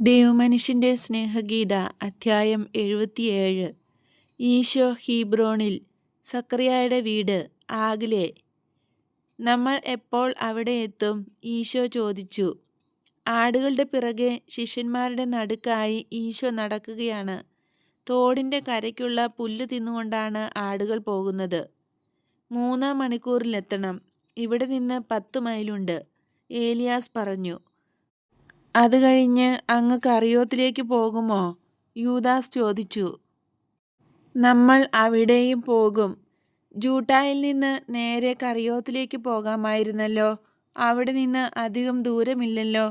ദൈവമനുഷ്യന്റെ സ്നേഹഗീത അധ്യായം എഴുപത്തിയേഴ്. ഈശോ ഹീബ്രോണിൽ സക്കറിയായുടെ വീട് ആകിലെ. നമ്മൾ എപ്പോൾ അവിടെ എത്തും? ഈശോ ചോദിച്ചു. ആടുകളുടെ പിറകെ ശിഷ്യന്മാരുടെ നടുക്കായി ഈശോ നടക്കുകയാണ്. തോടിന്റെ കരയ്ക്കുള്ള പുല്ല് തിന്നുകൊണ്ടാണ് ആടുകൾ പോകുന്നത്. മൂന്നാം മണിക്കൂറിലെത്തണം. ഇവിടെ നിന്ന് പത്ത് മൈലുണ്ട് ഏലിയാസ് പറഞ്ഞു. അത് കഴിഞ്ഞ് അങ്ങ് കറിയോത്തിലേക്ക് പോകുമോ? യൂദാസ് ചോദിച്ചു. നമ്മൾ അവിടെയും പോകും. ജൂട്ടായിൽ നിന്ന് നേരെ കറിയോത്തിലേക്ക് പോകാമായിരുന്നല്ലോ. അവിടെ നിന്ന് അധികം ദൂരമില്ലല്ലോ.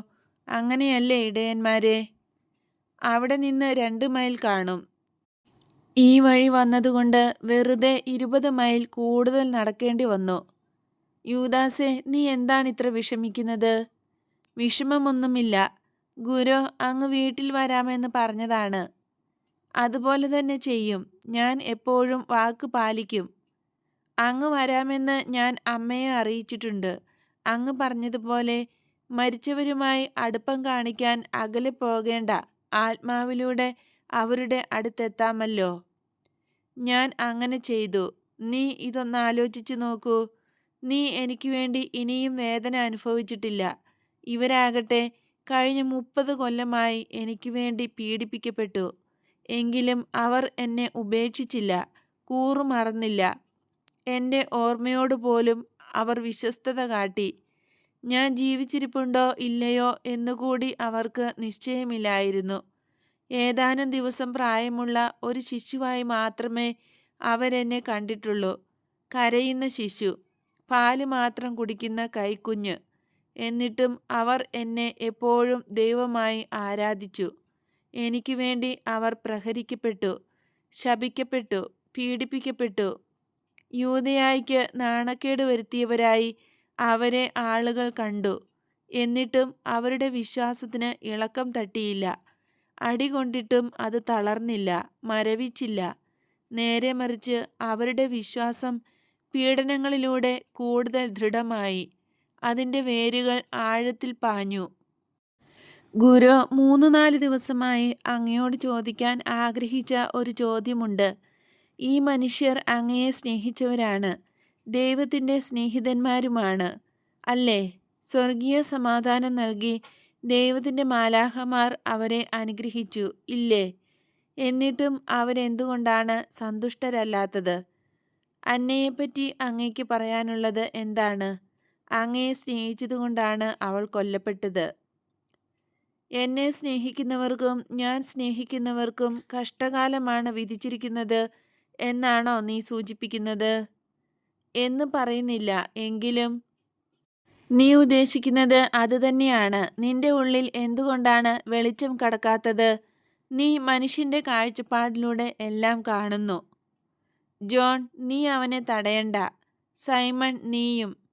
അങ്ങനെയല്ലേ ഇടയന്മാരെ? അവിടെ നിന്ന് രണ്ട് മൈൽ കാണും. ഈ വഴി വന്നതുകൊണ്ട് വെറുതെ ഇരുപത് മൈൽ കൂടുതൽ നടക്കേണ്ടി വന്നു. യൂദാസെ നീ എന്താണ് ഇത്ര വിഷമിക്കുന്നത്? വിഷമമൊന്നുമില്ല. ഗുരു അങ്ങ് വീട്ടിൽ വരാമെന്ന് പറഞ്ഞതാണ്. അതുപോലെ തന്നെ ചെയ്യും. ഞാൻ എപ്പോഴും വാക്ക് പാലിക്കും. അങ്ങ് വരാമെന്ന് ഞാൻ അമ്മയെ അറിയിച്ചിട്ടുണ്ട്. അങ്ങ് പറഞ്ഞതുപോലെ മരിച്ചവരുമായി അടുപ്പം കാണിക്കാൻ അകലെ പോകേണ്ട ആത്മാവിലൂടെ അവരുടെ അടുത്തെത്താമല്ലോ. ഞാൻ അങ്ങനെ ചെയ്തു. നീ ഇതൊന്ന് ആലോചിച്ചു നോക്കൂ. നീ എനിക്ക് വേണ്ടി ഇനിയും വേദന അനുഭവിച്ചിട്ടില്ല. ഇവരാകട്ടെ കഴിഞ്ഞ മുപ്പത് കൊല്ലമായി എനിക്ക് വേണ്ടി പീഡിപ്പിക്കപ്പെട്ടു. എങ്കിലും അവർ എന്നെ ഉപേക്ഷിച്ചില്ല കൂറുമറന്നില്ല. എന്റെ ഓർമ്മയോട് പോലും അവർ വിശ്വസ്തത കാട്ടി. ഞാൻ ജീവിച്ചിരിപ്പുണ്ടോ ഇല്ലയോ എന്നുകൂടി അവർക്ക് നിശ്ചയമില്ലായിരുന്നു. ഏതാനും ദിവസം പ്രായമുള്ള ഒരു ശിശുവായി മാത്രമേ അവരെന്നെ കണ്ടിട്ടുള്ളൂ. കരയുന്ന ശിശു പാൽ മാത്രം കുടിക്കുന്ന കൈക്കുഞ്ഞ്. എന്നിട്ടും അവർ എന്നെ എപ്പോഴും ദൈവമായി ആരാധിച്ചു. എനിക്ക് വേണ്ടി അവർ പ്രഹരിക്കപ്പെട്ടു ശപിക്കപ്പെട്ടു പീഡിപ്പിക്കപ്പെട്ടു. യൂതയായിക്ക് നാണക്കേട് വരുത്തിയവരായി അവരെ ആളുകൾ കണ്ടു. എന്നിട്ടും അവരുടെ വിശ്വാസത്തിന് ഇളക്കം തട്ടിയില്ല. അടികൊണ്ടിട്ടും അത് തളർന്നില്ല മരവിച്ചില്ല. നേരെ മറിച്ച് അവരുടെ വിശ്വാസം പീഡനങ്ങളിലൂടെ കൂടുതൽ ദൃഢമായി. അതിന്റെ വേരുകൾ ആഴത്തിൽ പാഞ്ഞു. ഗുരു മൂന്ന് നാല് ദിവസമായി അങ്ങയോട് ചോദിക്കാൻ ആഗ്രഹിച്ച ഒരു ചോദ്യമുണ്ട്. ഈ മനുഷ്യർ അങ്ങയെ സ്നേഹിച്ചവരാണ്. ദൈവത്തിന്റെ സ്നേഹിതന്മാരുമാണ്. അല്ലേ? സ്വർഗീയ സമാധാനം നൽകി ദൈവത്തിന്റെ മാലാഹമാർ അവരെ അനുഗ്രഹിച്ചു ഇല്ലേ? എന്നിട്ടും അവരെന്തുകൊണ്ടാണ് സന്തുഷ്ടരല്ലാത്തത്? അന്നയെപ്പറ്റി അങ്ങയ്ക്ക് പറയാനുള്ളത് എന്താണ്? അങ്ങയെ സ്നേഹിച്ചതുകൊണ്ടാണ് അവൾ കൊല്ലപ്പെട്ടത്. എന്നെ സ്നേഹിക്കുന്നവർക്കും ഞാൻ സ്നേഹിക്കുന്നവർക്കും കഷ്ടകാലമാണ് വിധിച്ചിരിക്കുന്നത് എന്നാണോ നീ സൂചിപ്പിക്കുന്നത്? എന്ന് പറയുന്നില്ല. എങ്കിലും നീ ഉദ്ദേശിക്കുന്നത് അതുതന്നെയാണ് നിന്റെ ഉള്ളിൽ എന്തുകൊണ്ടാണ് വെളിച്ചം കടക്കാത്തത്? നീ മനുഷ്യന്റെ കാഴ്ചപ്പാടിലൂടെ എല്ലാം കാണുന്നു. ജോൺ നീ അവനെ തടയണ്ട. സൈമൺ നീയും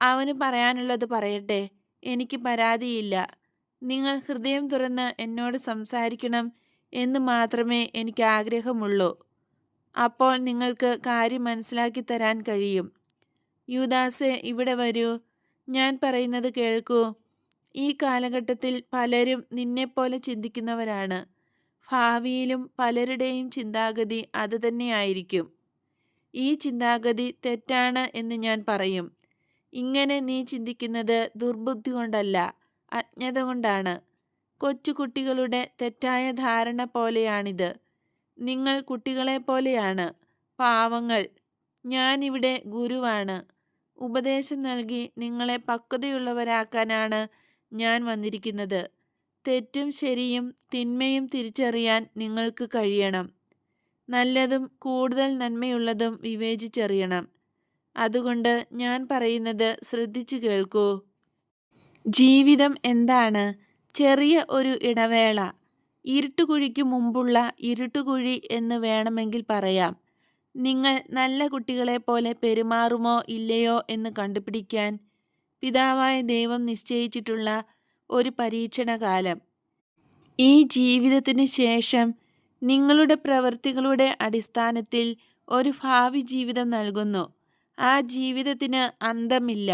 അവന് പറയാനുള്ളത് പറയട്ടെ. എനിക്ക് പരാതിയില്ല. നിങ്ങൾ ഹൃദയം തുറന്ന് എന്നോട് സംസാരിക്കണം എന്ന് മാത്രമേ എനിക്ക് ആഗ്രഹമുള്ളൂ. അപ്പോൾ നിങ്ങൾക്ക് കാര്യം മനസ്സിലാക്കി തരാൻ കഴിയും. യുദാസെ ഇവിടെ വരൂ. ഞാൻ പറയുന്നത് കേൾക്കൂ. ഈ കാലഘട്ടത്തിൽ പലരും നിന്നെപ്പോലെ ചിന്തിക്കുന്നവരാണ്. ഭാവിയിലും പലരുടെയും ചിന്താഗതി അതുതന്നെയായിരിക്കും ഈ ചിന്താഗതി തെറ്റാണ് എന്ന് ഞാൻ പറയും. ഇങ്ങനെ നീ ചിന്തിക്കുന്നത് ദുർബുദ്ധി കൊണ്ടല്ല അജ്ഞത കൊണ്ടാണ്. കൊച്ചുകുട്ടികളുടെ തെറ്റായ ധാരണ പോലെയാണിത്. നിങ്ങൾ കുട്ടികളെ പോലെയാണ്. പാവങ്ങൾ. ഞാനിവിടെ ഗുരുവാണ്. ഉപദേശം നൽകി നിങ്ങളെ പക്വതയുള്ളവരാക്കാനാണ് ഞാൻ വന്നിരിക്കുന്നത്. തെറ്റും ശരിയും തിന്മയും തിരിച്ചറിയാൻ നിങ്ങൾക്ക് കഴിയണം. നല്ലതും കൂടുതൽ നന്മയുള്ളതും വിവേചിച്ചറിയണം. അതുകൊണ്ട് ഞാൻ പറയുന്നത് ശ്രദ്ധിച്ചു കേൾക്കൂ. ജീവിതം എന്താണ്? ചെറിയ ഒരു ഇടവേള. ഇരുട്ടുകുഴിക്ക് മുമ്പുള്ള ഇരുട്ടുകുഴി എന്ന് വേണമെങ്കിൽ പറയാം. നിങ്ങൾ നല്ല കുട്ടികളെ പോലെ പെരുമാറുമോ ഇല്ലയോ എന്ന് കണ്ടുപിടിക്കാൻ പിതാവായ ദൈവം നിശ്ചയിച്ചിട്ടുള്ള ഒരു പരീക്ഷണകാലം. ഈ ജീവിതത്തിന് ശേഷം നിങ്ങളുടെ പ്രവൃത്തികളുടെ അടിസ്ഥാനത്തിൽ ഒരു ഭാവി ജീവിതം നൽകുന്നു. ആ ജീവിതത്തിന് അന്തമില്ല.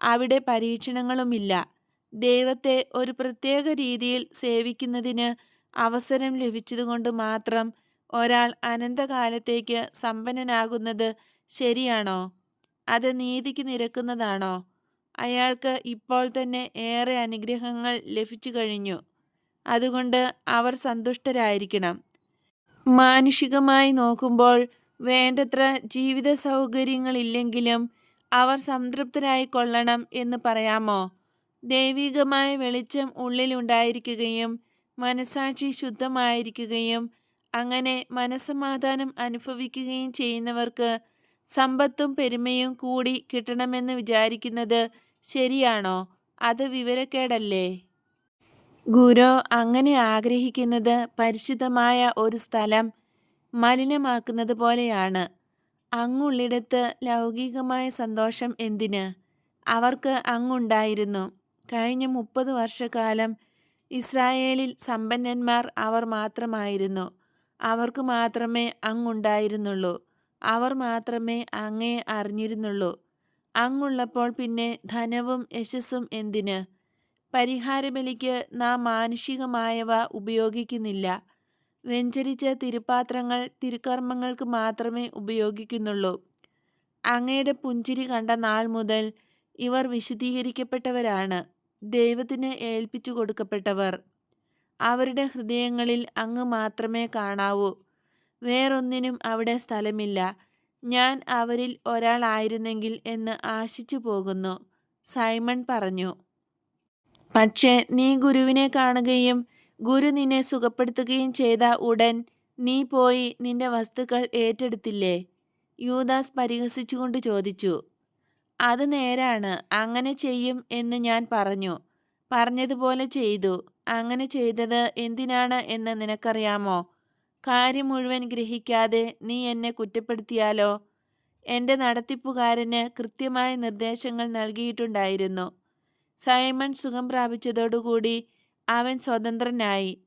അവിടെ പരീക്ഷണങ്ങളുമില്ല. ദൈവത്തെ ഒരു പ്രത്യേക രീതിയിൽ സേവിക്കുന്നതിന് അവസരം ലഭിച്ചതുകൊണ്ട് മാത്രം ഒരാൾ അനന്തകാലത്തേക്ക് സമ്പന്നനാകുന്നത് ശരിയാണോ? അത് നീതിക്ക് നിരക്കുന്നതാണോ? അയാൾക്ക് ഇപ്പോൾ തന്നെ ഏറെ അനുഗ്രഹങ്ങൾ ലഭിച്ചു കഴിഞ്ഞു. അതുകൊണ്ട് അവർ സന്തുഷ്ടരായിരിക്കണം. മാനുഷികമായി നോക്കുമ്പോൾ വേണ്ടത്ര ജീവിത സൗകര്യങ്ങളില്ലെങ്കിലും അവർ സംതൃപ്തരായി കൊള്ളണം എന്ന് പറയാമോ? ദൈവികമായ വെളിച്ചം ഉള്ളിലുണ്ടായിരിക്കുകയും മനസാക്ഷി ശുദ്ധമായിരിക്കുകയും അങ്ങനെ മനസ്സമാധാനം അനുഭവിക്കുകയും ചെയ്യുന്നവർക്ക് സമ്പത്തും പെരുമയും കൂടി കിട്ടണമെന്ന് വിചാരിക്കുന്നത് ശരിയാണോ? അത് വിവരക്കേടല്ലേ? ഗുരു അങ്ങനെ ആഗ്രഹിക്കുന്നത് പരിശുദ്ധമായ ഒരു സ്ഥലം മലിനമാക്കുന്നത് പോലെയാണ് അങ്ങുള്ളിടത്ത് ലൗകികമായ സന്തോഷം എന്തിന്? അവർക്ക് അങ്ങുണ്ടായിരുന്നു. കഴിഞ്ഞ മുപ്പത് വർഷക്കാലം ഇസ്രായേലിൽ സമ്പന്നന്മാർ അവർ മാത്രമായിരുന്നു. അവർക്ക് മാത്രമേ അങ്ങുണ്ടായിരുന്നുള്ളൂ. അവർ മാത്രമേ അങ്ങേ അറിഞ്ഞിരുന്നുള്ളൂ. അങ്ങുള്ളപ്പോൾ പിന്നെ ധനവും യശസ്സും എന്തിന്? പരിഹാരബലിക്ക് നാം മാനുഷികമായവ ഉപയോഗിക്കുന്നില്ല. വെഞ്ചരിച്ച തിരുപാത്രങ്ങൾ തിരുക്കർമ്മങ്ങൾക്ക് മാത്രമേ ഉപയോഗിക്കുന്നുള്ളൂ. അങ്ങയുടെ പുഞ്ചിരി കണ്ട നാൾ മുതൽ ഇവർ വിശദീകരിക്കപ്പെട്ടവരാണ്. ദൈവത്തിന് ഏൽപ്പിച്ചു കൊടുക്കപ്പെട്ടവർ. അവരുടെ ഹൃദയങ്ങളിൽ അങ്ങ് മാത്രമേ കാണാവൂ. വേറൊന്നിനും അവിടെ സ്ഥലമില്ല. ഞാൻ അവരിൽ ഒരാളായിരുന്നെങ്കിൽ എന്ന് ആശിച്ചു പോകുന്നു. സൈമൺ പറഞ്ഞു. പക്ഷേ നീ ഗുരുവിനെ കാണുകയും ഗുരു നിന്നെ സുഖപ്പെടുത്തുകയും ചെയ്ത ഉടൻ നീ പോയി നിന്റെ വസ്തുക്കൾ ഏറ്റെടുത്തില്ലേ? യൂദാസ് പരിഹസിച്ചുകൊണ്ട് ചോദിച്ചു. അത് നേരാണ് അങ്ങനെ ചെയ്യും എന്ന് ഞാൻ പറഞ്ഞു. പറഞ്ഞതുപോലെ ചെയ്തു. അങ്ങനെ ചെയ്തത് എന്തിനാണ് എന്ന് നിനക്കറിയാമോ? കാര്യം മുഴുവൻ ഗ്രഹിക്കാതെ നീ എന്നെ കുറ്റപ്പെടുത്തിയാലോ? എന്റെ നടത്തിപ്പുകാരന് കൃത്യമായ നിർദ്ദേശങ്ങൾ നൽകിയിട്ടുണ്ടായിരുന്നു. സൈമൺ സുഖം പ്രാപിച്ചതോടുകൂടി അവൻ സ്വതന്ത്രനായി.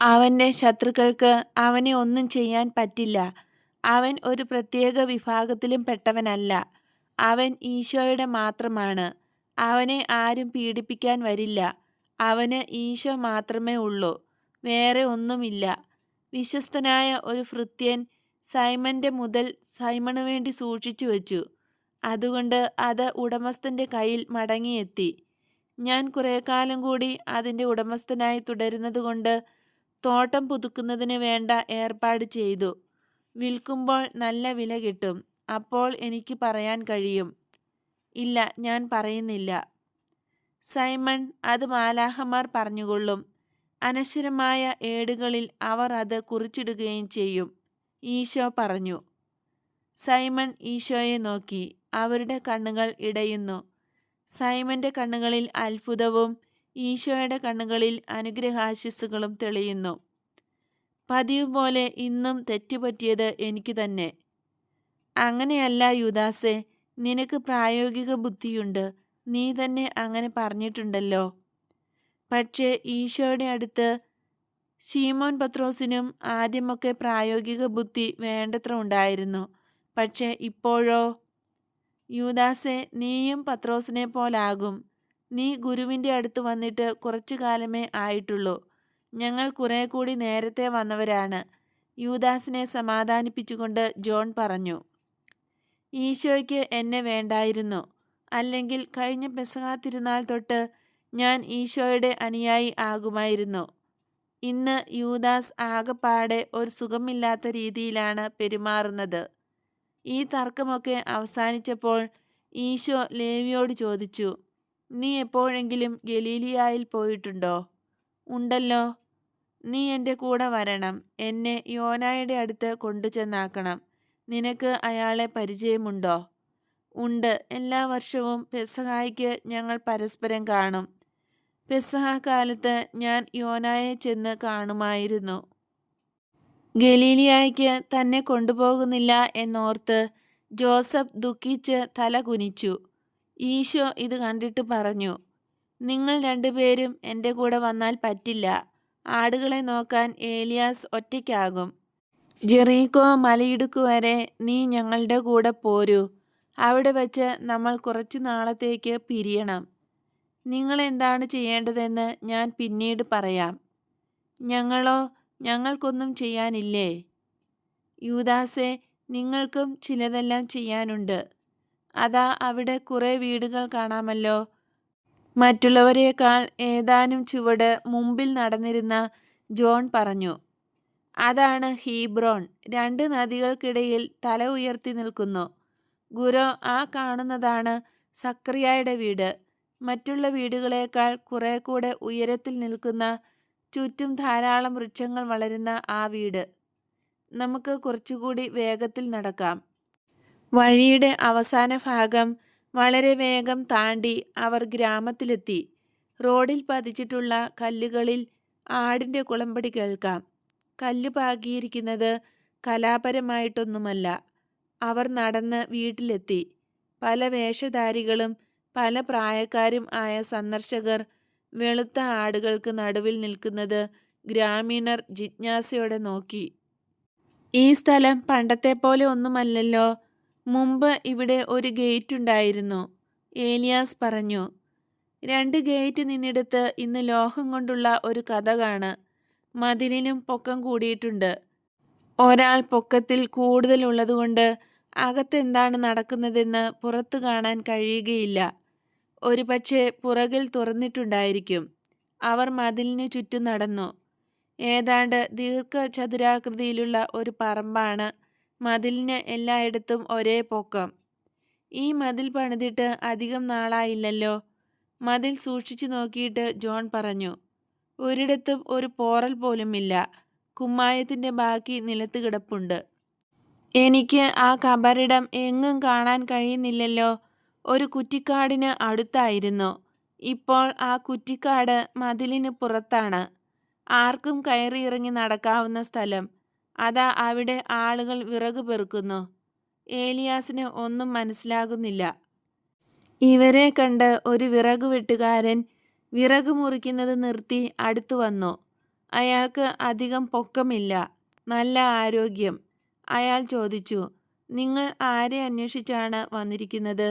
അവന്റെ ശത്രുക്കൾക്ക് അവനെ ഒന്നും ചെയ്യാൻ പറ്റില്ല. അവൻ ഒരു പ്രത്യേക വിഭാഗത്തിലും പെട്ടവനല്ല. അവൻ ഈശോയുടെ മാത്രമാണ്. അവനെ ആരും പീഡിപ്പിക്കാൻ വരില്ല. അവന് ഈശോ മാത്രമേ ഉള്ളൂ. വേറെ ഒന്നുമില്ല. വിശ്വസ്തനായ ഒരു ഭൃത്യൻ സൈമന്റെ മുതൽ സൈമണു വേണ്ടി സൂക്ഷിച്ചു വച്ചു അതുകൊണ്ട് അത് ഉടമസ്ഥന്റെ കയ്യിൽ മടങ്ങിയെത്തി. ഞാൻ കുറേ കാലം കൂടി അതിന്റെ ഉടമസ്ഥനായി തുടരുന്നതുകൊണ്ട് തോട്ടം പുതുക്കുന്നതിന് വേണ്ട ഏർപ്പാട് ചെയ്തു. വിൽക്കുമ്പോൾ നല്ല വില കിട്ടും. അപ്പോൾ എനിക്ക് പറയാൻ കഴിയും. ഇല്ല ഞാൻ പറയുന്നില്ല. സൈമൺ അത് മാലാഹമാർ പറഞ്ഞുകൊള്ളും. അനശ്വരമായ ഏടുകളിൽ അവർ അത് കുറിച്ചിടുകയും ചെയ്യും. ഈശോ പറഞ്ഞു. സൈമൺ ഈശോയെ നോക്കി അവരുടെ കണ്ണുകൾ ഇടയുന്നു. സൈമന്റെ കണ്ണുകളിൽ അത്ഭുതവും ഈശോയുടെ കണ്ണുകളിൽ അനുഗ്രഹാശിസ്സുകളും തെളിയുന്നു. പതിവ് പോലെ ഇന്നും തെറ്റുപറ്റിയത് എനിക്ക് തന്നെ. അങ്ങനെയല്ല യുദാസെ നിനക്ക് പ്രായോഗിക ബുദ്ധിയുണ്ട്. നീ തന്നെ അങ്ങനെ പറഞ്ഞിട്ടുണ്ടല്ലോ. പക്ഷേ ഈശോയുടെ അടുത്ത് ശീമോൻ പത്രോസിനും ആദ്യമൊക്കെ പ്രായോഗിക ബുദ്ധി വേണ്ടത്ര ഉണ്ടായിരുന്നു. പക്ഷേ ഇപ്പോഴോ യൂദാസെ നീയും പത്രോസിനെ പോലാകും. നീ ഗുരുവിന്റെ അടുത്ത് വന്നിട്ട് കുറച്ചു കാലമേ ആയിട്ടുള്ളൂ. ഞങ്ങൾ കുറെ കൂടി നേരത്തെ വന്നവരാണ്. യൂദാസിനെ സമാധാനിപ്പിച്ചുകൊണ്ട് ജോൺ പറഞ്ഞു. ഈശോയ്ക്ക് എന്നെ വേണ്ടായിരുന്നു. അല്ലെങ്കിൽ കഴിഞ്ഞ പെസഹാ തിരുനാൾ തൊട്ട് ഞാൻ ഈശോയുടെ അനുയായി ആകുമായിരുന്നു. ഇന്ന് യൂദാസ് ആകപ്പാടെ ഒരു സുഖമില്ലാത്ത രീതിയിലാണ് പെരുമാറുന്നത്. ഈ തർക്കമൊക്കെ അവസാനിച്ചപ്പോൾ ഈശോ ലേവിയോട് ചോദിച്ചു നീ എപ്പോഴെങ്കിലും ഗലീലിയായിൽ പോയിട്ടുണ്ടോ? ഉണ്ടല്ലോ. നീ എന്റെ കൂടെ വരണം. എന്നെ യോനായുടെ അടുത്ത് കൊണ്ടുചെന്നാക്കണം. നിനക്ക് അയാളെ പരിചയമുണ്ടോ? ഉണ്ട്. എല്ലാ വർഷവും പെസഹായ്ക്ക് ഞങ്ങൾ പരസ്പരം കാണും. പെസഹ കാലത്ത് ഞാൻ യോനായെ ചെന്ന് കാണുമായിരുന്നു. ഗലീലിയായ്ക്ക് തന്നെ കൊണ്ടുപോകുന്നില്ല എന്നോർത്ത് ജോസഫ് ദുഃഖിച്ച് തല കുനിച്ചു. ഈശോ ഇത് കണ്ടിട്ട് പറഞ്ഞു നിങ്ങൾ രണ്ടുപേരും എന്റെ കൂടെ വന്നാൽ പറ്റില്ല. ആടുകളെ നോക്കാൻ ഏലിയാസ് ഒറ്റയ്ക്കാകും. ജെറീക്കോ മലയിടുക്ക് വരെ നീ ഞങ്ങളുടെ കൂടെ പോരൂ. അവിടെ വച്ച് നമ്മൾ കുറച്ച് നാളത്തേക്ക് പിരിയണം. നിങ്ങൾ എന്താണ് ചെയ്യേണ്ടതെന്ന് ഞാൻ പിന്നീട് പറയാം. ഞങ്ങളോ ഞങ്ങൾക്കൊന്നും ചെയ്യാനില്ലേ? യൂദാസെ നിങ്ങൾക്കും ചിലതെല്ലാം ചെയ്യാനുണ്ട്. അതാ അവിടെ കുറേ വീടുകൾ കാണാമല്ലോ. മറ്റുള്ളവരെക്കാൾ ഏതാനും ചുവട് മുമ്പിൽ നടന്നിരുന്ന ജോൺ പറഞ്ഞു. അതാണ് ഹീബ്രോൺ. രണ്ട് നദികൾക്കിടയിൽ തല ഉയർത്തി നിൽക്കുന്നു. ഗുരോ ആ കാണുന്നതാണ് സക്രിയായുടെ വീട്. മറ്റുള്ള വീടുകളേക്കാൾ കുറെ കൂടെ ഉയരത്തിൽ നിൽക്കുന്ന ചുറ്റും ധാരാളം വൃക്ഷങ്ങൾ വളരുന്ന ആ വീട്. നമുക്ക് കുറച്ചുകൂടി വേഗത്തിൽ നടക്കാം. വഴിയുടെ അവസാന ഭാഗം വളരെ വേഗം താണ്ടി അവർ ഗ്രാമത്തിലെത്തി. റോഡിൽ പതിച്ചിട്ടുള്ള കല്ലുകളിൽ ആടിന്റെ കുളമ്പടി കേൾക്കാം. കല്ല് പാകിയിരിക്കുന്നത് കലാപരമായിട്ടൊന്നുമല്ല. അവർ നടന്ന് വീട്ടിലെത്തി. പല വേഷധാരികളും പല പ്രായക്കാരും ആയ സന്ദർശകർ വെളുത്ത ആടുകൾക്ക് നടുവിൽ നിൽക്കുന്നത് ഗ്രാമീണർ ജിജ്ഞാസയോടെ നോക്കി. ഈ സ്ഥലം പണ്ടത്തെ പോലെ ഒന്നുമല്ലല്ലോ. മുമ്പ് ഇവിടെ ഒരു ഗേറ്റ് ഉണ്ടായിരുന്നു ഏലിയാസ് പറഞ്ഞു രണ്ട് ഗേറ്റ് നിന്നിടത്ത് ഇന്ന് ലോഹം കൊണ്ടുള്ള ഒരു കഥകാണ് മതിലിനും പൊക്കം കൂടിയിട്ടുണ്ട്. ഒരാൾ പൊക്കത്തിൽ കൂടുതലുള്ളതുകൊണ്ട് അകത്തെന്താണ് നടക്കുന്നതെന്ന് പുറത്തു കാണാൻ കഴിയുകയില്ല. ഒരുപക്ഷെ പുറകിൽ തുറന്നിട്ടുണ്ടായിരിക്കും. അവർ മതിലിനു ചുറ്റും നടന്നു. ഏതാണ്ട് ദീർഘചതുരാകൃതിയിലുള്ള ഒരു പറമ്പാണ് മതിലിന് എല്ലായിടത്തും ഒരേ പൊക്കം. ഈ മതിൽ പണിതിട്ട് അധികം നാളായില്ലല്ലോ. മതിൽ സൂക്ഷിച്ചു നോക്കിയിട്ട് ജോൺ പറഞ്ഞു ഒരിടത്തും ഒരു പോറൽ പോലുമില്ല. കുമ്മായത്തിന്റെ ബാക്കി നിലത്ത് കിടപ്പുണ്ട്. എനിക്ക് ആ കബറിടം എങ്ങും കാണാൻ കഴിയുന്നില്ലല്ലോ. ഒരു കുറ്റിക്കാടിന് അടുത്തായിരുന്നു. ഇപ്പോൾ ആ കുറ്റിക്കാട് മതിലിന് പുറത്താണ്. ആർക്കും കയറിയിറങ്ങി നടക്കാവുന്ന സ്ഥലം. അതാ അവിടെ ആളുകൾ വിറക് പെറുക്കുന്നു. ഏലിയാസിന് ഒന്നും മനസ്സിലാകുന്നില്ല. ഇവരെ കണ്ട് ഒരു വിറക് വെട്ടുകാരൻ വിറക് മുറിക്കുന്നത് നിർത്തി അടുത്തു വന്നു. അയാൾക്ക് അധികം പൊക്കമില്ല. നല്ല ആരോഗ്യം. അയാൾ ചോദിച്ചു നിങ്ങൾ ആരെ അന്വേഷിച്ചാണ് വന്നിരിക്കുന്നത്?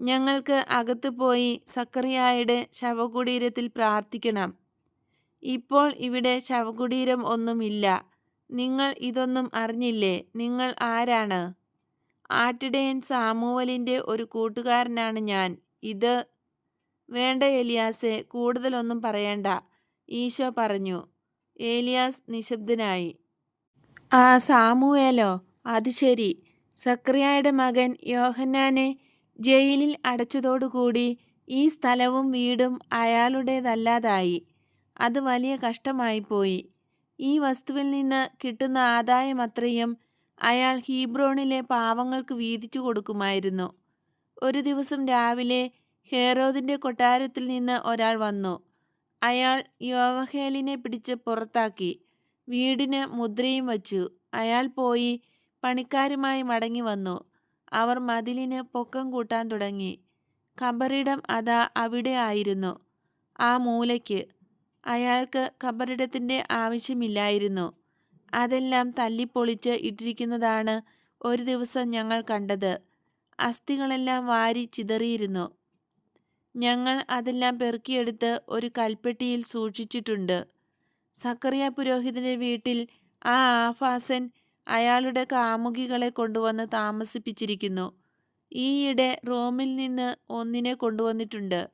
ഞങ്ങൾക്ക് അകത്ത് പോയി സക്കറിയായുടെ ശവകുടീരത്തിൽ പ്രാർത്ഥിക്കണം. ഇപ്പോൾ ഇവിടെ ശവകുടീരം ഒന്നുമില്ല. നിങ്ങൾ ഇതൊന്നും അറിഞ്ഞില്ലേ? നിങ്ങൾ ആരാണ്? ആട്ടിടയൻ സാമുവലിന്റെ ഒരു കൂട്ടുകാരനാണ് ഞാൻ. ഇത് വേണ്ട ഏലിയാസെ കൂടുതലൊന്നും പറയണ്ട. ഈശോ പറഞ്ഞു. ഏലിയാസ് നിശബ്ദനായി. ആ സാമുവേലോ? അത് ശരി. സക്രിയായുടെ മകൻ യോഹന്നാനെ ജയിലിൽ അടച്ചതോടുകൂടി ഈ സ്ഥലവും വീടും അയാളുടേതല്ലാതായി. അത് വലിയ കഷ്ടമായിപ്പോയി. ഈ വസ്തുവിൽ നിന്ന് കിട്ടുന്ന ആദായമത്രയും അയാൾ ഹീബ്രോണിലെ പാവങ്ങൾക്ക് വീതിച്ചു കൊടുക്കുമായിരുന്നു. ഒരു ദിവസം രാവിലെ ഹേറോദിന്റെ കൊട്ടാരത്തിൽ നിന്ന് ഒരാൾ വന്നു. അയാൾ യോവഹേലിനെ പിടിച്ച് പുറത്താക്കി. വീടിന് മുദ്രയും വച്ചു. അയാൾ പോയി പണിക്കാരുമായി മടങ്ങി വന്നു. അവർ മതിലിന് പൊക്കം കൂട്ടാൻ തുടങ്ങി. ഖബറിടം അതാ അവിടെ ആയിരുന്നു. ആ മൂലയ്ക്ക് അയാൾക്ക് ഖബറിടത്തിന്റെ ആവശ്യമില്ലായിരുന്നു. അതെല്ലാം തല്ലിപ്പൊളിച്ച് ഇട്ടിരിക്കുന്നതാണ് ഒരു ദിവസം ഞങ്ങൾ കണ്ടത്. അസ്ഥികളെല്ലാം വാരി ചിതറിയിരുന്നു. ഞങ്ങൾ അതെല്ലാം പെറുക്കിയെടുത്ത് ഒരു കൽപ്പെട്ടിയിൽ സൂക്ഷിച്ചിട്ടുണ്ട്. സക്കറിയ പുരോഹിതന്റെ വീട്ടിൽ ആ ആഫാസൻ അയാളുടെ കാമുകികളെ കൊണ്ടുവന്ന് താമസിപ്പിച്ചിരിക്കുന്നു. ഈയിടെ റോമിൽ നിന്ന് ഒന്നിനെ കൊണ്ടുവന്നിട്ടുണ്ട്.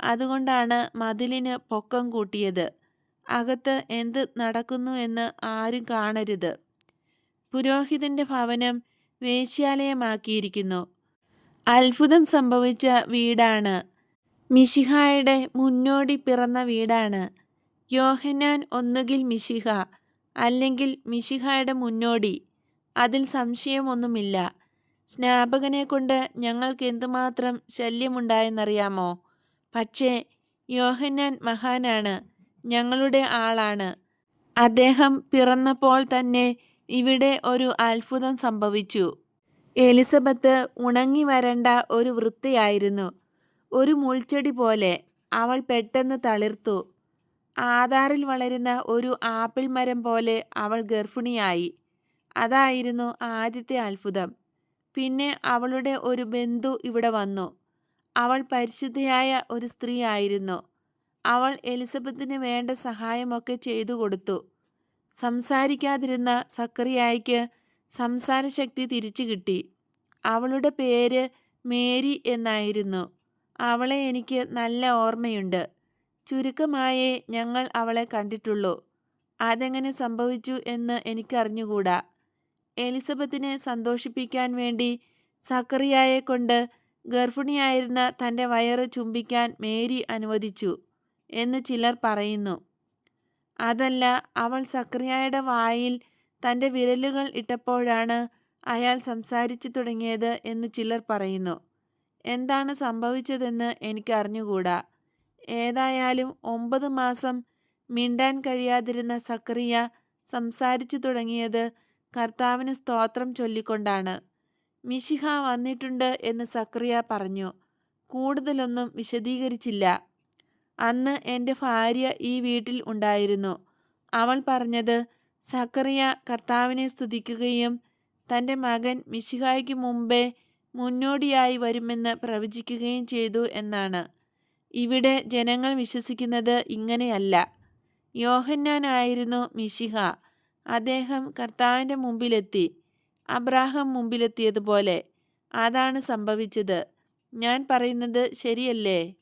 അതുകൊണ്ടാണ് മതിലിന് പൊക്കം കൂട്ടിയത്. അകത്ത് എന്ത് നടക്കുന്നു എന്ന് ആരും കാണരുത്. പുരോഹിതന്റെ ഭവനം വേശ്യാലയമാക്കിയിരിക്കുന്നു. അത്ഭുതം സംഭവിച്ച വീടാണ്. മിശിഹായുടെ മുന്നോടി പിറന്ന വീടാണ്. യോഹന്നാൻ ഒന്നുകിൽ മിശിഹ അല്ലെങ്കിൽ മിശിഹായുടെ മുന്നോടി. അതിൽ സംശയമൊന്നുമില്ല. സ്നാപകനെ കൊണ്ട് ഞങ്ങൾക്ക് എന്തുമാത്രം ശല്യമുണ്ടായെന്നറിയാമോ? പക്ഷേ യോഹന്നാൻ മഹാനാണ്. ഞങ്ങളുടെ ആളാണ്. അദ്ദേഹം പിറന്നപ്പോൾ തന്നെ ഇവിടെ ഒരു അത്ഭുതം സംഭവിച്ചു. എലിസബത്ത് ഉണങ്ങി വരണ്ട ഒരു വൃത്തിയായിരുന്നു. ഒരു മുൾച്ചെടി പോലെ അവൾ പെട്ടെന്ന് തളിർത്തു. ആധാറിൽ വളരുന്ന ഒരു ആപ്പിൾ മരം പോലെ അവൾ ഗർഭിണിയായി. അതായിരുന്നു ആദ്യത്തെ അത്ഭുതം. പിന്നെ അവളുടെ ഒരു ബന്ധു ഇവിടെ വന്നു. അവൾ പരിശുദ്ധയായ ഒരു സ്ത്രീ ആയിരുന്നു അവൾ എലിസബത്തിന് വേണ്ട സഹായമൊക്കെ ചെയ്തു കൊടുത്തു. സംസാരിക്കാതിരുന്ന സക്കറിയായിക്ക് സംസാരശക്തി തിരിച്ചു കിട്ടി. അവളുടെ പേര് മേരി എന്നായിരുന്നു. അവളെ എനിക്ക് നല്ല ഓർമ്മയുണ്ട്. ചുരുക്കമായേ ഞങ്ങൾ അവളെ കണ്ടിട്ടുള്ളൂ. അതെങ്ങനെ സംഭവിച്ചു എന്ന് എനിക്കറിഞ്ഞുകൂടാ. എലിസബത്തിനെ സന്തോഷിപ്പിക്കാൻ വേണ്ടി സക്കറിയായെ കൊണ്ട് ഗർഭിണിയായിരുന്ന തന്റെ വയറ് ചുംബിക്കാൻ മേരി അനുവദിച്ചു എന്ന് ചിലർ പറയുന്നു. അതല്ല അവൾ സക്രിയായുടെ വായിൽ തന്റെ വിരലുകൾ ഇട്ടപ്പോഴാണ് അയാൾ സംസാരിച്ചു തുടങ്ങിയത് എന്ന് ചിലർ പറയുന്നു. എന്താണ് സംഭവിച്ചതെന്ന് എനിക്ക് അറിഞ്ഞുകൂടാ ഏതായാലും ഒമ്പത് മാസം മിണ്ടാൻ കഴിയാതിരുന്ന സക്രിയ സംസാരിച്ചു തുടങ്ങിയത് കർത്താവിന് സ്തോത്രം ചൊല്ലിക്കൊണ്ടാണ്. മിശിഹ വന്നിട്ടുണ്ട് എന്ന് സക്രിയ പറഞ്ഞു. കൂടുതലൊന്നും വിശദീകരിച്ചില്ല. അന്ന് എന്റെ ഭാര്യ ഈ വീട്ടിൽ ഉണ്ടായിരുന്നു. അവൾ പറഞ്ഞത് സക്കറിയ കർത്താവിനെ സ്തുതിക്കുകയും തന്റെ മകൻ മിശിഹായ്ക്ക് മുമ്പേ മുന്നോടിയായി വരുമെന്ന് പ്രവചിക്കുകയും ചെയ്തു എന്നാണ്. ഇവിടെ ജനങ്ങൾ വിശ്വസിക്കുന്നത് ഇങ്ങനെയല്ല. യോഹന്നാനായിരുന്നു മിശിഹ. അദ്ദേഹം കർത്താവിന്റെ മുമ്പിലെത്തി അബ്രാഹം മുമ്പിലെത്തിയതുപോലെ. അതാണ് സംഭവിച്ചത്. ഞാൻ പറയുന്നത് ശരിയല്ലേ?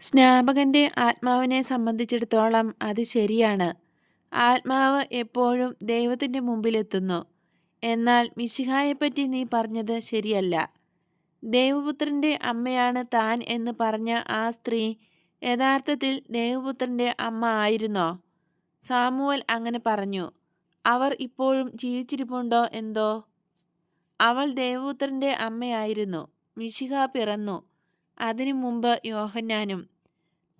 സ്നാപകന്റെ ആത്മാവിനെ സംബന്ധിച്ചിടത്തോളം അത് ശരിയാണ്. ആത്മാവ് എപ്പോഴും ദൈവത്തിന്റെ മുമ്പിലെത്തുന്നു. എന്നാൽ മിശിഹായെപ്പറ്റി നീ പറഞ്ഞത് ശരിയല്ല. ദേവപുത്രന്റെ അമ്മയാണ് താൻ എന്ന് പറഞ്ഞ ആ സ്ത്രീ യഥാർത്ഥത്തിൽ ദേവപുത്രന്റെ അമ്മ ആയിരുന്നോ? സാമുവൽ അങ്ങനെ പറഞ്ഞു. അവർ ഇപ്പോഴും ജീവിച്ചിരിപ്പുണ്ടോ എന്തോ? അവൾ ദേവപുത്രന്റെ അമ്മയായിരുന്നു. മിശിഹ പിറന്നു. അതിനു മുമ്പ് യോഹന്നാനും.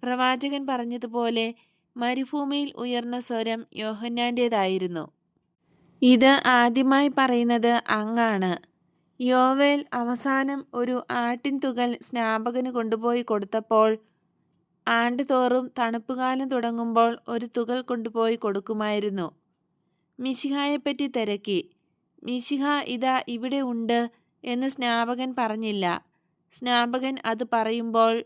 പ്രവാചകൻ പറഞ്ഞതുപോലെ മരുഭൂമിയിൽ ഉയർന്ന സ്വരം യോഹന്നാന്റേതായിരുന്നു ഇത് ആദ്യമായി പറയുന്നത് അങ്ങാണ്. യോവേൽ അവസാനം ഒരു ആട്ടിൻ തുകൽ സ്നാപകന് കൊണ്ടുപോയി കൊടുത്തപ്പോൾ ആണ്ടുതോറും തണുപ്പുകാലം തുടങ്ങുമ്പോൾ ഒരു തുകൽ കൊണ്ടുപോയി കൊടുക്കുമായിരുന്നു. മിശിഹായെപ്പറ്റി തിരക്കി. മിശിഹ ഇതാ ഇവിടെ ഉണ്ട് എന്ന് സ്നാപകൻ പറഞ്ഞില്ല. സ്നാപകൻ അത് പറയുമ്പോൾ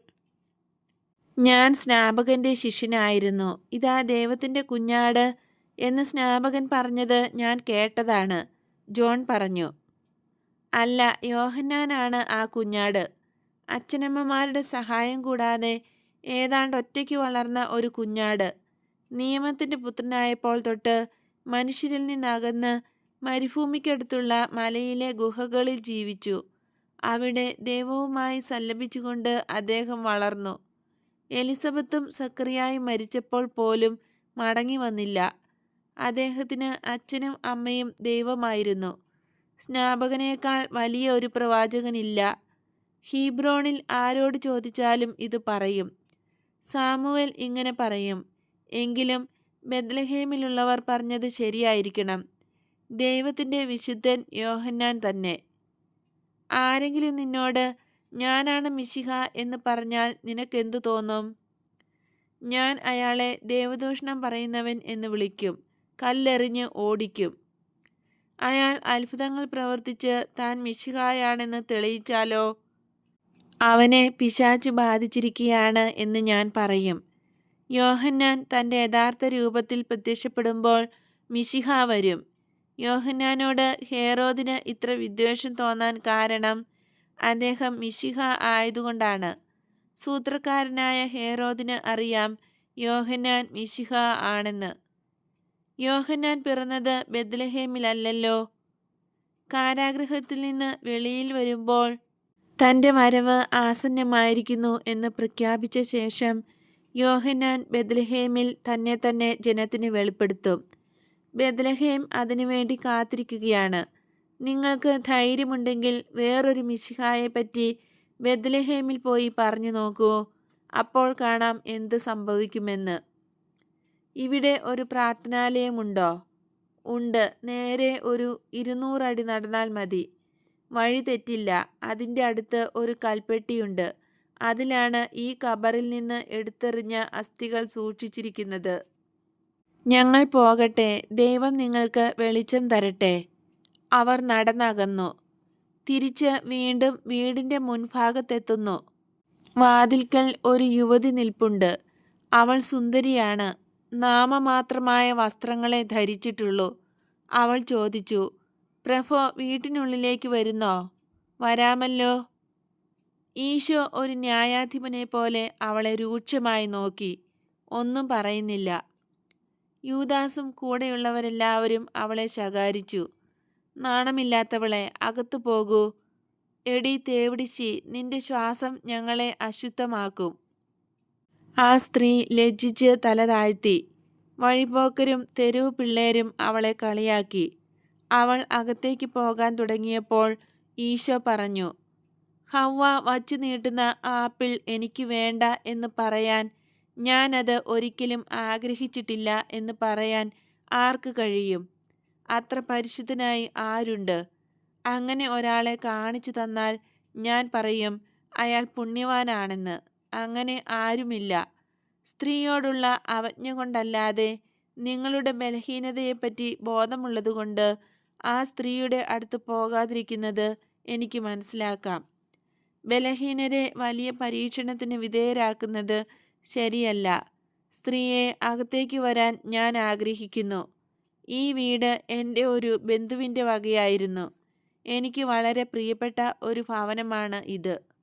ഞാൻ സ്നാപകന്റെ ശിഷ്യനായിരുന്നു. ഇതാ ദൈവത്തിന്റെ കുഞ്ഞാട് എന്ന് സ്നാപകൻ പറഞ്ഞത് ഞാൻ കേട്ടതാണ്. ജോൺ പറഞ്ഞു അല്ല യോഹന്നാനാണ് ആ കുഞ്ഞാട്. അച്ഛനമ്മമാരുടെ സഹായം കൂടാതെ ഏതാണ്ട് ഒറ്റയ്ക്ക് വളർന്ന ഒരു കുഞ്ഞാട്. നിയമത്തിന്റെ പുത്രനായപ്പോൾ തൊട്ട് മനുഷ്യരിൽ നിന്നകന്ന് മരുഭൂമിക്കടുത്തുള്ള മലയിലെ ഗുഹകളിൽ ജീവിച്ചു. അവിടെ ദൈവവുമായി സല്ലപിച്ചുകൊണ്ട് അദ്ദേഹം വളർന്നു. എലിസബത്തും സക്രിയായും മരിച്ചപ്പോൾ പോലും മടങ്ങി വന്നില്ല അദ്ദേഹത്തിന് അച്ഛനും അമ്മയും ദൈവമായിരുന്നു. സ്നാപകനേക്കാൾ വലിയ ഒരു പ്രവാചകനില്ല. ഹീബ്രോണിൽ ആരോട് ചോദിച്ചാലും ഇത് പറയും. സാമുവൽ ഇങ്ങനെ പറയും എങ്കിലും ബെദ്ലഹേമിലുള്ളവർ പറഞ്ഞത് ശരിയായിരിക്കണം. ദൈവത്തിന്റെ വിശുദ്ധൻ യോഹന്നാൻ തന്നെ. ആരെങ്കിലും നിന്നോട് ഞാനാണ് മിശിഹ എന്ന് പറഞ്ഞാൽ നിനക്കെന്തു തോന്നും? ഞാൻ അയാളെ ദേവദൂഷണം പറയുന്നവൻ എന്ന് വിളിക്കും. കല്ലെറിഞ്ഞ് ഓടിക്കും. അയാൾ അത്ഭുതങ്ങൾ പ്രവർത്തിച്ച് താൻ മിശുകായാണെന്ന് തെളിയിച്ചാലോ? അവനെ പിശാച്ച് ബാധിച്ചിരിക്കുകയാണ് എന്ന് ഞാൻ പറയും. യോഹന്നാൻ തന്റെ യഥാർത്ഥ രൂപത്തിൽ പ്രത്യക്ഷപ്പെടുമ്പോൾ മിശിഹ വരും. യോഹന്നാനോട് ഹേറോദിന് ഇത്ര വിദ്വേഷം തോന്നാൻ കാരണം അദ്ദേഹം മിശിഹ ആയതുകൊണ്ടാണ്. സൂത്രക്കാരനായ ഹേറോദിന് അറിയാം യോഹന്നാൻ മിശിഹ ആണെന്ന്. യോഹന്നാൻ പിറന്നത് ബദ്ലഹേമിലല്ലോ കാരാഗ്രഹത്തിൽ നിന്ന് വെളിയിൽ വരുമ്പോൾ തന്റെ വരവ് ആസന്നമായിരിക്കുന്നു എന്ന് പ്രഖ്യാപിച്ച ശേഷം യോഹന്നാൻ ബദ്ലഹേമിൽ തന്നെ തന്നെ ജനത്തിന് വെളിപ്പെടുത്തും. ബദ്ലഹേം അതിനുവേണ്ടി കാത്തിരിക്കുകയാണ്. നിങ്ങൾക്ക് ധൈര്യമുണ്ടെങ്കിൽ വേറൊരു മിശിഹായെ പറ്റി ബദ്ലഹേമിൽ പോയി പറഞ്ഞു നോക്കൂ. അപ്പോൾ കാണാം എന്ത് സംഭവിക്കുമെന്ന്. ഇവിടെ ഒരു പ്രാർത്ഥനാലയമുണ്ടോ? ഉണ്ട്. നേരെ ഒരു ഇരുന്നൂറടി നടന്നാൽ മതി. വഴി തെറ്റില്ല. അതിന്റെ അടുത്ത് ഒരു കൽപ്പെട്ടിയുണ്ട്. അതിലാണ് ഈ കബറിൽ നിന്ന് എടുത്തെറിഞ്ഞ അസ്ഥികൾ സൂക്ഷിച്ചിരിക്കുന്നത്. ഞങ്ങൾ പോകട്ടെ. ദൈവം നിങ്ങൾക്ക് വെളിച്ചം തരട്ടെ. അവർ നടന്നകന്നു. തിരിച്ച് വീണ്ടും വീടിന്റെ മുൻഭാഗത്തെത്തുന്നു. വാതിൽക്കൽ ഒരു യുവതി നിൽപ്പുണ്ട്. അവൾ സുന്ദരിയാണ്. നാമമാത്രമായ വസ്ത്രങ്ങളെ ധരിച്ചിട്ടുള്ളൂ. അവൾ ചോദിച്ചു പ്രഭോ വീട്ടിനുള്ളിലേക്ക് വരുന്നോ? വരാമല്ലോ. ഈശോ ഒരു ന്യായാധിപനെ പോലെ അവളെ രൂക്ഷമായി നോക്കി ഒന്നും പറയുന്നില്ല. യൂദാസും കൂടെയുള്ളവരെല്ലാവരും അവളെ ശകാരിച്ചു നാണമില്ലാത്തവളെ അകത്തു പോകൂ എടി തേവിടിച്ചി നിന്റെ ശ്വാസം ഞങ്ങളെ അശുദ്ധമാക്കും. ആ സ്ത്രീ ലജ്ജിച്ച് തല താഴ്ത്തി. വഴിപോക്കരും തെരുവ് പിള്ളേരും അവളെ കളിയാക്കി. അവൾ അകത്തേക്ക് പോകാൻ തുടങ്ങിയപ്പോൾ ഈശോ പറഞ്ഞു ഹവ്വ വച്ചു നീട്ടുന്ന ആപ്പിൾ എനിക്ക് വേണ്ട എന്ന് പറയാൻ ഞാനത് ഒരിക്കലും ആഗ്രഹിച്ചിട്ടില്ല എന്ന് പറയാൻ ആർക്ക് കഴിയും? അത്ര പരിശുദ്ധനായി ആരുണ്ട്? അങ്ങനെ ഒരാളെ കാണിച്ചു തന്നാൽ ഞാൻ പറയും അയാൾ പുണ്യവാനാണെന്ന് അങ്ങനെ ആരുമില്ല. സ്ത്രീയോടുള്ള അവജ്ഞ കൊണ്ടല്ലാതെ നിങ്ങളുടെ ബലഹീനതയെപ്പറ്റി ബോധമുള്ളതുകൊണ്ട് ആ സ്ത്രീയുടെ അടുത്ത് പോകാതിരിക്കുന്നത് എനിക്ക് മനസ്സിലാക്കാം. ബലഹീനരെ വലിയ പരീക്ഷണത്തിന് വിധേയരാക്കുന്നത് ശരിയല്ല. സ്ത്രീയെ അകത്തേക്ക് വരാൻ ഞാൻ ആഗ്രഹിക്കുന്നു. ഈ വീട് എന്റെ ഒരു ബന്ധുവിന്റെ വകയായിരുന്നു. എനിക്ക് വളരെ പ്രിയപ്പെട്ട ഒരു ഭവനമാണ് ഇത്.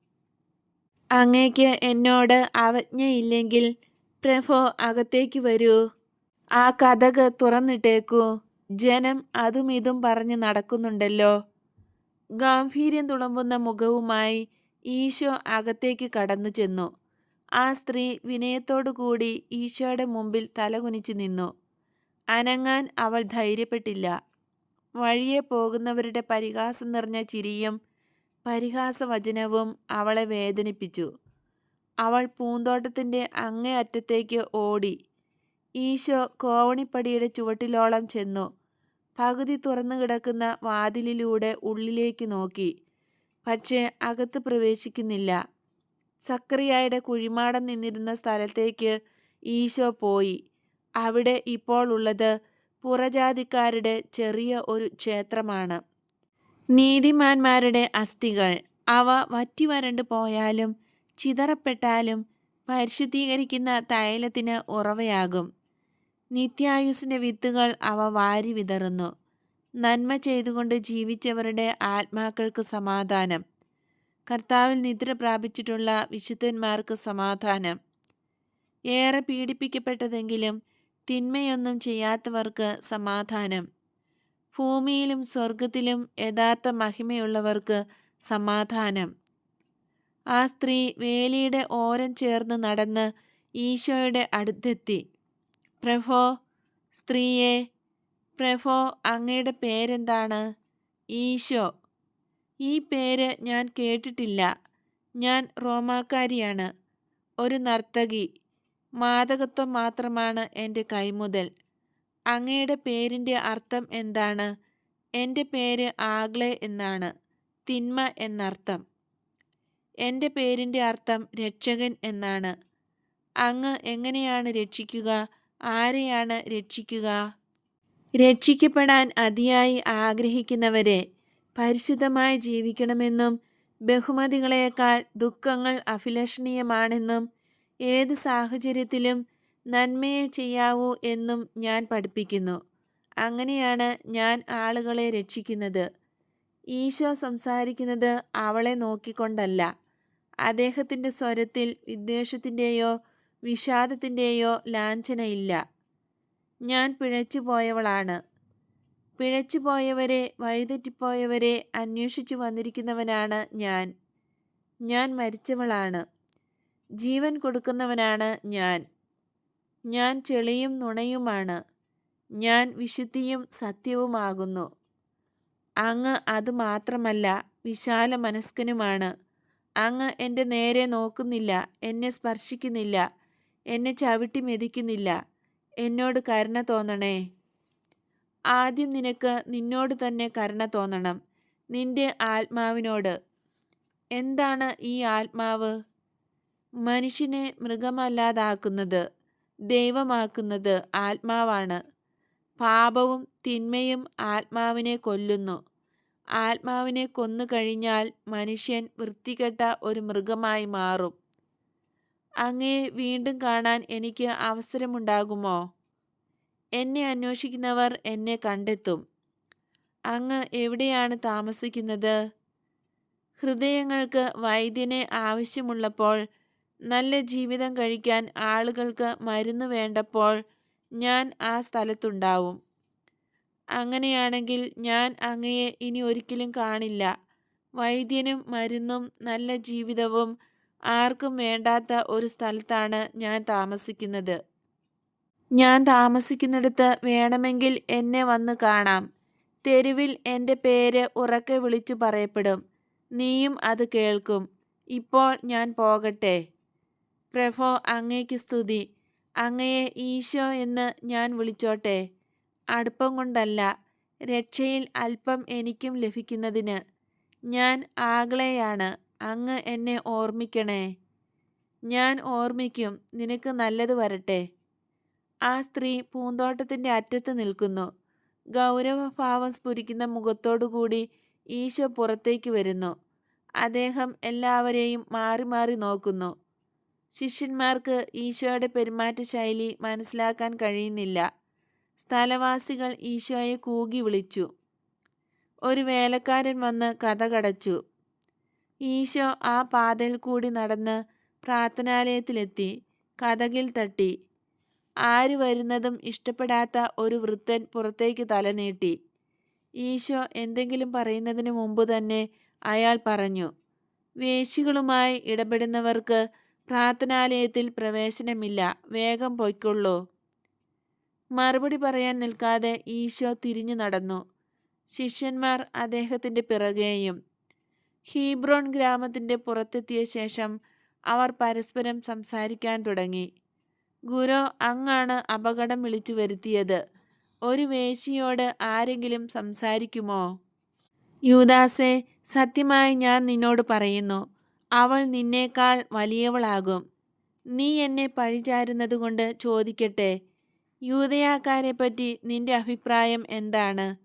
അങ്ങേക്ക് എന്നോട് അവജ്ഞയില്ലെങ്കിൽ പ്രഭോ അകത്തേക്ക് വരൂ. ആ കഥക് തുറന്നിട്ടേക്കൂ. ജനം അതും ഇതും പറഞ്ഞ് നടക്കുന്നുണ്ടല്ലോ. ഗാംഭീര്യം തുളുമ്പുന്ന മുഖവുമായി ഈശോ അകത്തേക്ക് കടന്നു ചെന്നു. ആ സ്ത്രീ വിനയത്തോടുകൂടി ഈശോയുടെ മുമ്പിൽ തലകുനിച്ചു നിന്നു. അനങ്ങാൻ അവൾ ധൈര്യപ്പെട്ടില്ല. വഴിയെ പോകുന്നവരുടെ പരിഹാസം നിറഞ്ഞ ചിരിയും പരിഹാസവചനവും അവളെ വേദനിപ്പിച്ചു. അവൾ പൂന്തോട്ടത്തിന്റെ അങ്ങേ അറ്റത്തേക്ക് ഓടി. ഈശോ കോവണിപ്പടിയുടെ ചുവട്ടിലോളം ചെന്നു. പകുതി തുറന്നു കിടക്കുന്ന വാതിലിലൂടെ ഉള്ളിലേക്ക് നോക്കി. പക്ഷേ അകത്ത് പ്രവേശിക്കുന്നില്ല. സക്രിയായുടെ കുഴിമാടം നിന്നിരുന്ന സ്ഥലത്തേക്ക് ഈശോ പോയി. അവിടെ ഇപ്പോൾ ഉള്ളത് പുറജാതിക്കാരുടെ ചെറിയ ഒരു ക്ഷേത്രമാണ്. നീതിമാന്മാരുടെ അസ്ഥികൾ. അവ വറ്റിവരണ്ടു പോയാലും ചിതറപ്പെട്ടാലും പരിശുദ്ധീകരിക്കുന്ന തൈലത്തിന് ഉറവയാകും. നിത്യായുസിന്റെ വിത്തുകൾ അവ വാരി വിതറുന്നു. നന്മ ചെയ്തുകൊണ്ട് ജീവിച്ചവരുടെ ആത്മാക്കൾക്ക് സമാധാനം. കർത്താവിൽ നിദ്ര പ്രാപിച്ചിട്ടുള്ള വിശുദ്ധന്മാർക്ക് സമാധാനം. ഏറെ പീഡിപ്പിക്കപ്പെട്ടതെങ്കിലും തിന്മയൊന്നും ചെയ്യാത്തവർക്ക് സമാധാനം. ഭൂമിയിലും സ്വർഗത്തിലും യഥാർത്ഥ മഹിമയുള്ളവർക്ക് സമാധാനം. ആ സ്ത്രീ വേലിയുടെ ഓരം ചേർന്ന് നടന്ന് ഈശോയുടെ അടുത്തെത്തി. പ്രഭോ സ്ത്രീയെ പ്രഭോ അങ്ങയുടെ പേരെന്താണ്? ഈശോ. ഈ പേര് ഞാൻ കേട്ടിട്ടില്ല. ഞാൻ റോമാക്കാരിയാണ്. ഒരു നർത്തകി. മാതകത്വം മാത്രമാണ് എന്റെ കൈമുതൽ. അങ്ങയുടെ പേരിന്റെ അർത്ഥം എന്താണ്? എന്റെ പേര് ആഗ്ലെ എന്നാണ്. തിന്മ എന്നർത്ഥം. എന്റെ പേരിന്റെ അർത്ഥം രക്ഷകൻ എന്നാണ്. അങ്ങ് എങ്ങനെയാണ് രക്ഷിക്കുക? ആരെയാണ് രക്ഷിക്കുക? രക്ഷിക്കപ്പെടാൻ അതിയായി ആഗ്രഹിക്കുന്നവരെ പരിശുദ്ധമായി ജീവിക്കണമെന്നും ബഹുമതികളേക്കാൾ ദുഃഖങ്ങൾ അഭിലഷണീയമാണെന്നും ഏത് സാഹചര്യത്തിലും നന്മയെ ചെയ്യാവൂ എന്നും ഞാൻ പഠിപ്പിക്കുന്നു. അങ്ങനെയാണ് ഞാൻ ആളുകളെ രക്ഷിക്കുന്നത്. ഈശോ സംസാരിക്കുന്നത് അവളെ നോക്കിക്കൊണ്ടല്ല. അദ്ദേഹത്തിന്റെ സ്വരത്തിൽ വിദ്വേഷത്തിന്റെയോ വിഷാദത്തിന്റെയോ ലാഞ്ചനയില്ല. ഞാൻ പിഴച്ചുപോയവളാണ്. പിഴച്ചുപോയവരെ പിഴച്ചു പോയവരെ വഴിതെറ്റിപ്പോയവരെ അന്വേഷിച്ചു വന്നിരിക്കുന്നവനാണ് ഞാൻ. ഞാൻ മരിച്ചവളാണ്. ജീവൻ കൊടുക്കുന്നവനാണ് ഞാൻ. ഞാൻ ചെളിയും നുണയുമാണ്. ഞാൻ വിശുദ്ധിയും സത്യവുമാകുന്നു. അങ്ങ് അത് മാത്രമല്ല വിശാല മനസ്കനുമാണ്. അങ്ങ് എന്റെ നേരെ നോക്കുന്നില്ല എന്നെ സ്പർശിക്കുന്നില്ല എന്നെ ചവിട്ടി മെതിക്കുന്നില്ല. എന്നോട് കരുണ തോന്നണേ. ആദ്യം നിനക്ക് നിന്നോട് തന്നെ കരുണ തോന്നണം നിന്റെ ആത്മാവിനോട്. എന്താണ് ഈ ആത്മാവ്? മനുഷ്യനെ മൃഗമല്ലാതാക്കുന്നത്. ദൈവമാക്കുന്നത് ആത്മാവാണ്. പാപവും തിന്മയും ആത്മാവിനെ കൊല്ലുന്നു. ആത്മാവിനെ കൊന്നു കഴിഞ്ഞാൽ മനുഷ്യൻ വൃത്തികെട്ട ഒരു മൃഗമായി മാറും. അങ്ങയെ വീണ്ടും കാണാൻ എനിക്ക് അവസരമുണ്ടാകുമോ? എന്നെ അന്വേഷിക്കുന്നവർ എന്നെ കണ്ടെത്തും. അങ്ങ് എവിടെയാണ് താമസിക്കുന്നത്? ഹൃദയങ്ങൾക്ക് വൈദ്യനെ ആവശ്യമുള്ളപ്പോൾ നല്ല ജീവിതം കഴിക്കാൻ ആളുകൾക്ക് മരുന്ന് വേണ്ടപ്പോൾ ഞാൻ ആ സ്ഥലത്തുണ്ടാവും. അങ്ങനെയാണെങ്കിൽ ഞാൻ അങ്ങയെ ഇനി ഒരിക്കലും കാണില്ല. വൈദ്യനും മരുന്നും നല്ല ജീവിതവും ആർക്കും വേണ്ടാത്ത ഒരു സ്ഥലത്താണ് ഞാൻ താമസിക്കുന്നത്. ഞാൻ താമസിക്കുന്നിടത്ത് വേണമെങ്കിൽ എന്നെ വന്ന് കാണാം. തെരുവിൽ എന്റെ പേര് ഉറക്കെ വിളിച്ചു പറയപ്പെടും. നീയും അത് കേൾക്കും. ഇപ്പോൾ ഞാൻ പോകട്ടെ. പ്രഭോ അങ്ങയ്ക്ക് സ്തുതി. അങ്ങയെ ഈശോ എന്ന് ഞാൻ വിളിച്ചോട്ടെ. അടുപ്പം കൊണ്ടല്ല രക്ഷയിൽ അല്പം എനിക്കും ലഭിക്കുന്നതിന്. ഞാൻ ആകളെയാണ് അങ്ങ് എന്നെ ഓർമ്മിക്കണേ. ഞാൻ ഓർമ്മിക്കും നിനക്ക് നല്ലത് വരട്ടെ. ആ സ്ത്രീ പൂന്തോട്ടത്തിന്റെ അറ്റത്ത് നിൽക്കുന്നു. ഗൗരവഭാവം സ്ഫുരിക്കുന്ന മുഖത്തോടുകൂടി ഈശോ പുറത്തേക്ക് വരുന്നു. അദ്ദേഹം എല്ലാവരെയും മാറി മാറി നോക്കുന്നു. ശിഷ്യന്മാർക്ക് ഈശോയുടെ പെരുമാറ്റ ശൈലി മനസ്സിലാക്കാൻ കഴിയുന്നില്ല. സ്ഥലവാസികൾ ഈശോയെ കൂകി വിളിച്ചു. ഒരു വേലക്കാരൻ വന്ന് കഥ കടച്ചു. ഈശോ ആ പാതയിൽ കൂടി നടന്ന് പ്രാർത്ഥനാലയത്തിലെത്തി കഥകിൽ തട്ടി. ആര് വരുന്നതും ഇഷ്ടപ്പെടാത്ത ഒരു വൃത്തൻ പുറത്തേക്ക് തലനീട്ടി ഈശോ എന്തെങ്കിലും പറയുന്നതിന് മുമ്പ് തന്നെ അയാൾ പറഞ്ഞു വേശികളുമായി ഇടപെടുന്നവർക്ക് പ്രാർത്ഥനാലയത്തിൽ പ്രവേശനമില്ല. വേഗം പൊയ്ക്കൊള്ളൂ. മറുപടി പറയാൻ നിൽക്കാതെ ഈശോ തിരിഞ്ഞു നടന്നു. ശിഷ്യന്മാർ അദ്ദേഹത്തിന്റെ പിറകെയും ഹീബ്രോൺ ഗ്രാമത്തിന്റെ പുറത്തെത്തിയ ശേഷം അവർ പരസ്പരം സംസാരിക്കാൻ തുടങ്ങി. ഗുരു അങ്ങാണ് അപകടം വിളിച്ചു വരുത്തിയത്. ഒരു വേശിയോട് ആരെങ്കിലും സംസാരിക്കുമോ? യൂദാസെ സത്യമായി ഞാൻ നിന്നോട് പറയുന്നു. അവൾ നിന്നേക്കാൾ വലിയവളാകും. നീ എന്നെ പഴിചാരുന്നതുകൊണ്ട് ചോദിക്കട്ടെ? യൂതയാക്കാരെപ്പറ്റി നിന്റെ അഭിപ്രായം എന്താണ്?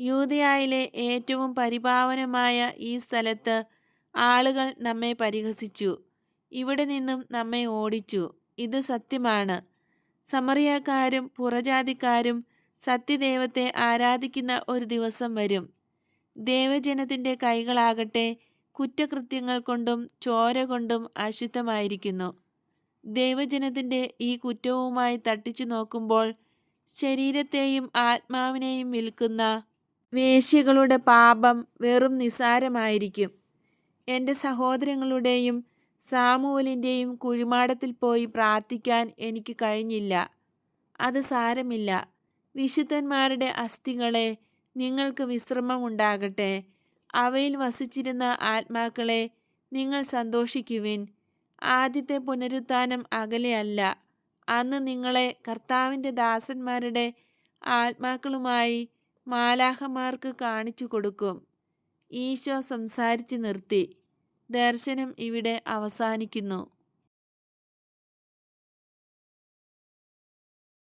യൂതയായിലെ ഏറ്റവും പരിപാവനമായ ഈ സ്ഥലത്ത് ആളുകൾ നമ്മെ പരിഹസിച്ചു. ഇവിടെ നിന്നും നമ്മെ ഓടിച്ചു. ഇത് സത്യമാണ്. സമറിയാക്കാരും പുറജാതിക്കാരും സത്യദൈവത്തെ ആരാധിക്കുന്ന ഒരു ദിവസം വരും. ദേവജനത്തിന്റെ കൈകളാകട്ടെ കുറ്റകൃത്യങ്ങൾ കൊണ്ടും ചോര കൊണ്ടും അശുദ്ധമായിരിക്കുന്നു. ദൈവജനത്തിന്റെ ഈ കുറ്റവുമായി തട്ടിച്ചു നോക്കുമ്പോൾ ശരീരത്തെയും ആത്മാവിനെയും വിൽക്കുന്ന വേശ്യകളുടെ പാപം വെറും നിസാരമായിരിക്കും എന്റെ സഹോദരങ്ങളുടെയും സാമൂലിന്റെയും കുഴിമാടത്തിൽ പോയി പ്രാർത്ഥിക്കാൻ എനിക്ക് കഴിഞ്ഞില്ല. അത് സാരമില്ല. വിശുദ്ധന്മാരുടെ അസ്ഥികളെ നിങ്ങൾക്ക് വിശ്രമമുണ്ടാകട്ടെ. അവയിൽ വസിച്ചിരുന്ന ആത്മാക്കളെ നിങ്ങൾ സന്തോഷിക്കുവിൻ. ആദ്യത്തെ പുനരുത്ഥാനം അകലെയല്ല അന്ന് നിങ്ങളെ കർത്താവിന്റെ ദാസന്മാരുടെ ആത്മാക്കളുമായി മാലാഹമാർക്ക് കാണിച്ചു കൊടുക്കും. ഈശോ സംസാരിച്ച് നിർത്തി. ദർശനം ഇവിടെ അവസാനിക്കുന്നു.